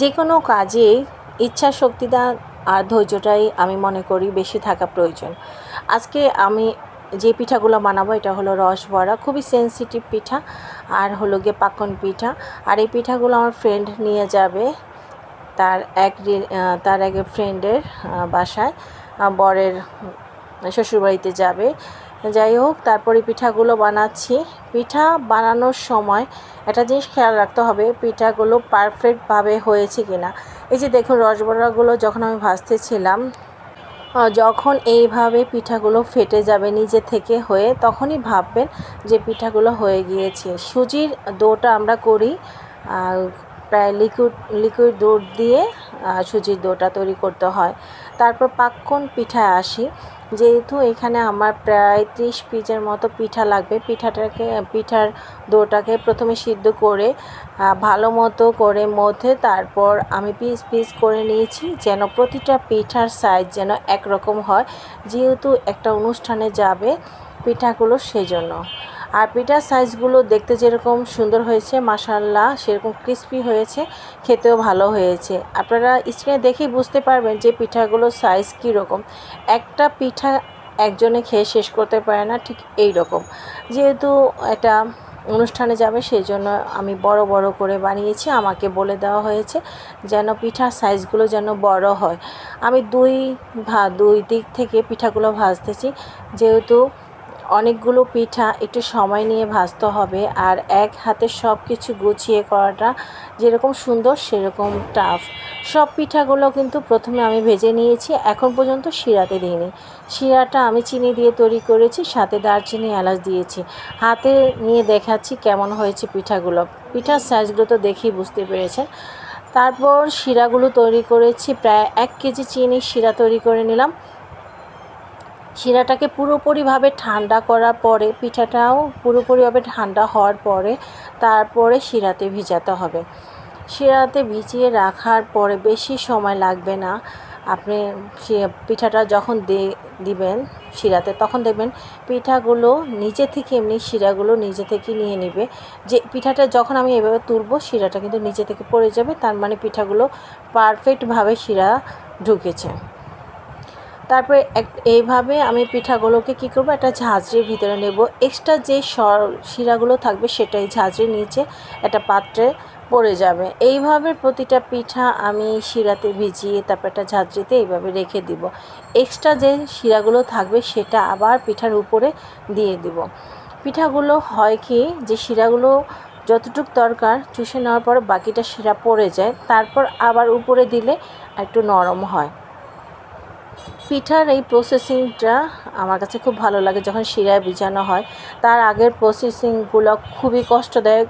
যে কোনো কাজে ইচ্ছা, শক্তিটা আর ধৈর্যটাই আমি মনে করি বেশি থাকা প্রয়োজন। আজকে আমি যে পিঠাগুলো বানাবো, এটা হলো রসবড়া খুবই সেন্সিটিভ পিঠা, আর হলো গিয়ে পাকন পিঠা। আর এই পিঠাগুলো আমার ফ্রেন্ড নিয়ে যাবে, তার এক তার এক ফ্রেন্ডের বাসায়। বরের, শ্বশুরবাড়িতে যাবে। যাই হোক, তারপরে পিঠাগুলো বানাচ্ছি। পিঠা বানানোর সময় একটা জিনিস খেয়াল রাখতে হবে, পিঠাগুলো পারফেক্টভাবে হয়েছে কিনা। এই যে দেখুন রসবড়াগুলো যখন আমি ভাজতেছিলাম যখন এইভাবে পিঠাগুলো ফেটে যাবে নিজে থেকে হয়ে, তখনই ভাববেন যে পিঠাগুলো হয়ে গিয়েছে। সুজির দোটা আমরা করি প্রায় লিকুইড লিকুইড দুধ দিয়ে সুজির ডোটা তৈরি করতে হয়। তারপর পাক্কন পিঠায় আসি। যেহেতু এখানে আমার প্রায় ত্রিশ পিসের মতো পিঠা লাগবে, পিঠাটাকে, পিঠার ডোটাকে প্রথমে সিদ্ধ করে ভালো মতো করে মধ্যে তারপর আমি পিস পিস করে নিয়েছি যেন প্রতিটা পিঠার সাইজ যেন একরকম হয়। যেহেতু একটা অনুষ্ঠানে যাবে পিঠাগুলো সেজন্য। আর পিঠার সাইজগুলো দেখতে যেরকম সুন্দর হয়েছে মাসাল্লাহ সেরকম ক্রিস্পি হয়েছে, খেতেও ভালো হয়েছে। আপনারা স্ক্রিনে দেখেই বুঝতে পারবেন যে পিঠাগুলোর সাইজ কীরকম। একটা পিঠা একজনে খেয়ে শেষ করতে পারে না, ঠিক এই রকম যেহেতু এটা অনুষ্ঠানে যাবে সেই জন্য আমি বড় বড় করে বানিয়েছি, আমাকে বলে দেওয়া হয়েছে যেন পিঠার সাইজগুলো যেন বড় হয়। আমি দুই ভা, দুই দিক থেকে পিঠাগুলো ভাজতেছি, যেহেতু অনেকগুলো পিঠা, একটু সময় নিয়ে ভাজতে হবে আর এক হাতে সব কিছু গুছিয়ে করাটা যেরকম সুন্দর সেরকম টাফ সব পিঠাগুলো কিন্তু প্রথমে আমি ভেজে নিয়েছি, এখন পর্যন্ত শিরাতে দিইনি। শিরাটা আমি চিনি দিয়ে তৈরি করেছি, সাথে দারচিনি এলাচ দিয়েছি। হাতে নিয়ে দেখাচ্ছি কেমন হয়েছে পিঠাগুলো। পিঠার সাইজগুলো তো দেখেই বুঝতে পেরেছেন। তারপর শিরাগুলো তৈরি করেছি, প্রায় এক কেজি চিনি শিরা তৈরি করে নিলাম। শিরাটাকে পুরোপুরিভাবে ঠান্ডা করার পরে, পিঠাটাও পুরোপুরিভাবে ঠান্ডা হওয়ার পরে তারপরে শিরাতে ভিজাতে হবে। শিরাতে ভিজিয়ে রাখার পরে বেশি সময় লাগবে না। আপনি পিঠাটা যখন দে, দিবেন শিরাতে, তখন দেখবেন পিঠাগুলো নিজে থেকে এমনি শিরাগুলো নিজে থেকে নিয়ে নেবে। যে পিঠাটা যখন আমি এভাবে তুলব, শিরাটা কিন্তু নিজে থেকে পড়ে যাবে, তার মানে পিঠাগুলো পারফেক্টভাবে শিরা ঢুকেছে। তারপরে এক, এইভাবে আমি পিঠাগুলোকে কী করব? একটা ঝাঁঝরির ভিতরে নেব। এক্সট্রা যে সর, শিরাগুলো থাকবে সেটাই ঝাঁঝরির নিচে একটা পাত্রে পড়ে যাবে। এইভাবে প্রতিটা পিঠা আমি শিরাতে ভিজিয়ে তারপর একটা ঝাঁঝরিতে এইভাবে রেখে দিব। এক্সট্রা যে শিরাগুলো থাকবে সেটা আবার পিঠার উপরে দিয়ে দিব। পিঠাগুলো হয় কি যে শিরাগুলো যতটুক দরকার চুষে নেওয়ার পর বাকিটা শিরা পড়ে যায়, তারপর আবার উপরে দিলে একটু নরম হয়। পিঠার এই প্রসেসিংটা আমার কাছে খুব ভালো লাগে যখন শিরায় বিছানো হয়। তার আগের প্রসেসিংগুলো খুবই কষ্টদায়ক।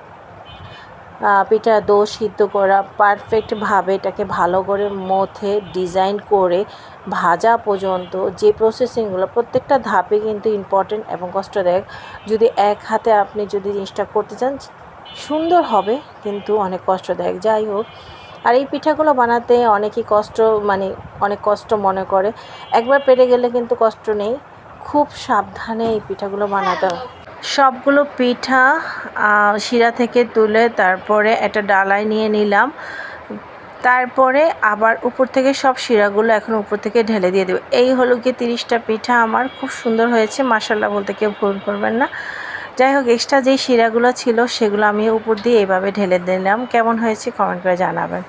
পিঠা দো সিদ্ধ করা পারফেক্টভাবে এটাকে ভালো করে মথে ডিজাইন করে ভাজা পর্যন্ত যে প্রসেসিংগুলো প্রত্যেকটা ধাপে কিন্তু ইম্পর্টেন্ট এবং কষ্টদায়ক। যদি এক হাতে আপনি যদি জিনিসটা করতে চান, সুন্দর হবে কিন্তু অনেক কষ্টদায়ক। যাই হোক আর এই পিঠাগুলো বানাতে অনেকই কষ্ট মানে অনেক কষ্ট মনে করে। একবার পেরে গেলে কিন্তু কষ্ট নেই। খুব সাবধানে এই পিঠাগুলো বানাতে সবগুলো পিঠা শিরা থেকে তুলে তারপরে একটা ডালায় নিয়ে নিলাম। তারপরে আবার উপর থেকে সব শিরাগুলো এখন উপর থেকে ঢেলে দিয়ে দেবো। এই হলো কি তিরিশটা পিঠা আমার। খুব সুন্দর হয়েছে মাসাল্লাহ বলতে কেউ ভুল করবেন না। যাই হোক এক্সট্রা যেই শিরাগুলো ছিল সেগুলো আমি উপর দিয়ে এইভাবে ঢেলে দিলাম। কেমন হয়েছে কমেন্ট করে জানাবেন।